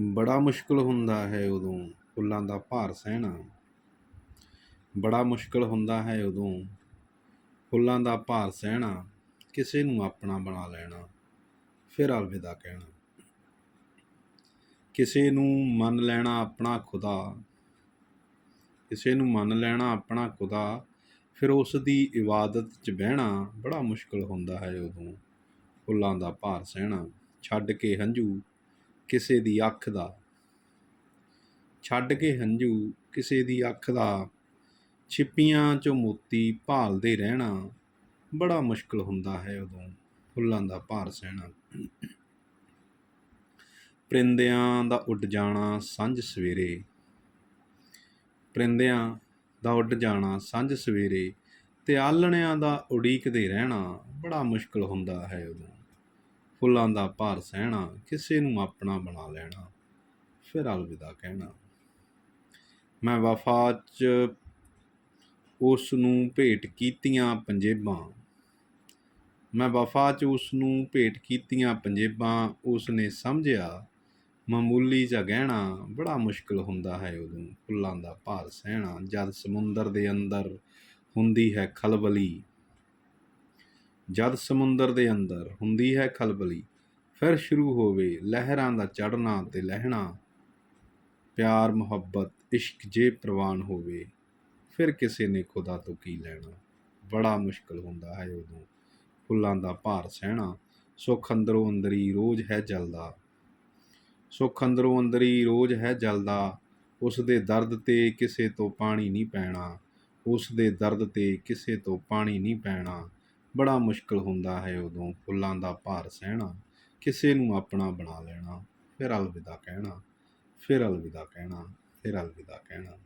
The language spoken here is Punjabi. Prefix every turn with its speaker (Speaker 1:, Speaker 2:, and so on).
Speaker 1: ਬੜਾ ਮੁਸ਼ਕਲ ਹੁੰਦਾ ਹੈ ਉਦੋਂ ਫੁੱਲਾਂ ਦਾ ਭਾਰ ਸਹਿਣਾ। ਬੜਾ ਮੁਸ਼ਕਲ ਹੁੰਦਾ ਹੈ ਉਦੋਂ ਫੁੱਲਾਂ ਦਾ ਭਾਰ ਸਹਿਣਾ, ਕਿਸੇ ਨੂੰ ਆਪਣਾ ਬਣਾ ਲੈਣਾ, ਫਿਰ ਅਲਵਿਦਾ ਕਹਿਣਾ। ਕਿਸੇ ਨੂੰ ਮੰਨ ਲੈਣਾ ਆਪਣਾ ਖੁਦਾ, ਕਿਸੇ ਨੂੰ ਮੰਨ ਲੈਣਾ ਆਪਣਾ ਖੁਦਾ, ਫਿਰ ਉਸ ਦੀ ਇਬਾਦਤ 'ਚ ਬਹਿਣਾ ਬੜਾ ਮੁਸ਼ਕਲ ਹੁੰਦਾ ਹੈ ਉਦੋਂ ਫੁੱਲਾਂ ਦਾ ਭਾਰ ਸਹਿਣਾ। ਛੱਡ ਕੇ ਹੰਝੂ ਕਿਸੇ ਦੀ ਅੱਖ ਦਾ। ਛੱਡ ਕੇ ਹੰਝੂ ਕਿਸੇ ਦੀ ਅੱਖ ਦਾ। ਛਿੱਪੀਆਂ 'ਚੋਂ ਮੋਤੀ ਭਾਲਦੇ ਰਹਿਣਾ ਬੜਾ ਮੁਸ਼ਕਲ ਹੁੰਦਾ ਹੈ ਉਦੋਂ, ਫੁੱਲਾਂ ਦਾ ਭਾਰ ਸਹਿਣਾ। ਪਰਿੰਦਿਆਂ ਦਾ ਉੱਡ ਜਾਣਾ ਸਾਂਝ ਸਵੇਰੇ। ਪਰਿੰਦਿਆਂ ਦਾ ਉੱਡ ਜਾਣਾ ਸਾਂਝ ਸਵੇਰੇ ਤੇ ਆਲਣਿਆਂ ਦਾ ਉਡੀਕਦੇ ਰਹਿਣਾ ਬੜਾ ਮੁਸ਼ਕਲ ਹੁੰਦਾ ਹੈ ਉਦੋਂ। ਫੁੱਲਾਂ ਦਾ ਭਾਰ ਸਹਿਣਾ, ਕਿਸੇ ਨੂੰ ਆਪਣਾ ਬਣਾ ਲੈਣਾ, ਫਿਰ ਅਲਵਿਦਾ ਕਹਿਣਾ। ਮੈਂ ਵਫਾ 'ਚ ਉਸ ਨੂੰ ਭੇਟ ਕੀਤੀਆਂ ਪੰਜੇਬਾਂ। ਮੈਂ ਵਫਾ 'ਚ ਉਸ ਨੂੰ ਭੇਟ ਕੀਤੀਆਂ ਪੰਜੇਬਾਂ ਉਸ ਨੇ ਸਮਝਿਆ, ਮਾਮੂਲੀ ਜਿਹਾ ਗਹਿਣਾ ਬੜਾ ਮੁਸ਼ਕਲ ਹੁੰਦਾ ਹੈ ਉਦੋਂ। ਫੁੱਲਾਂ ਦਾ ਭਾਰ ਸਹਿਣਾ ਜਦ ਸਮੁੰਦਰ ਦੇ ਅੰਦਰ ਹੁੰਦੀ ਹੈ ਖਲਬਲੀ। ਜਦ ਸਮੁੰਦਰ ਦੇ ਅੰਦਰ ਹੁੰਦੀ ਹੈ ਖਲਬਲੀ, ਫਿਰ ਸ਼ੁਰੂ ਹੋਵੇ ਲਹਿਰਾਂ ਦਾ ਚੜਨਾ ਤੇ ਲਹਿਣਾ। ਪਿਆਰ, ਮੁਹੱਬਤ, ਇਸ਼ਕ ਜੇ ਪ੍ਰਵਾਨ ਹੋਵੇ, ਫਿਰ ਕਿਸੇ ਨੇ ਖੁਦਾ ਤੋਂ ਕੀ ਲੈਣਾ? ਬੜਾ ਮੁਸ਼ਕਲ ਹੁੰਦਾ ਹੈ ਉਦੋਂ। ਫੁੱਲਾਂ ਦਾ ਭਾਰ ਸਹਿਣਾ, ਸੁੱਖ ਅੰਦਰੋਂ ਅੰਦਰੀ ਰੋਜ਼ ਹੈ ਜਲਦਾ। ਸੁੱਖ ਅੰਦਰੋਂ ਅੰਦਰੀ ਰੋਜ਼ ਹੈ ਜਲਦਾ, ਉਸ ਦੇ ਦਰਦ ਤੇ ਕਿਸੇ ਤੋਂ ਪਾਣੀ ਨਹੀਂ ਪੈਣਾ। ਉਸ ਦੇ ਦਰਦ ਤੇ ਕਿਸੇ ਤੋਂ ਪਾਣੀ ਨਹੀਂ ਪੈਣਾ। ਬੜਾ ਮੁਸ਼ਕਲ ਹੁੰਦਾ ਹੈ ਉਦੋਂ ਫੁੱਲਾਂ ਦਾ ਭਾਰ ਸਹਿਣਾ, ਕਿਸੇ ਨੂੰ ਆਪਣਾ ਬਣਾ ਲੈਣਾ, ਫਿਰ ਅਲਵਿਦਾ ਕਹਿਣਾ, ਫਿਰ ਅਲਵਿਦਾ ਕਹਿਣਾ, ਫਿਰ ਅਲਵਿਦਾ ਕਹਿਣਾ।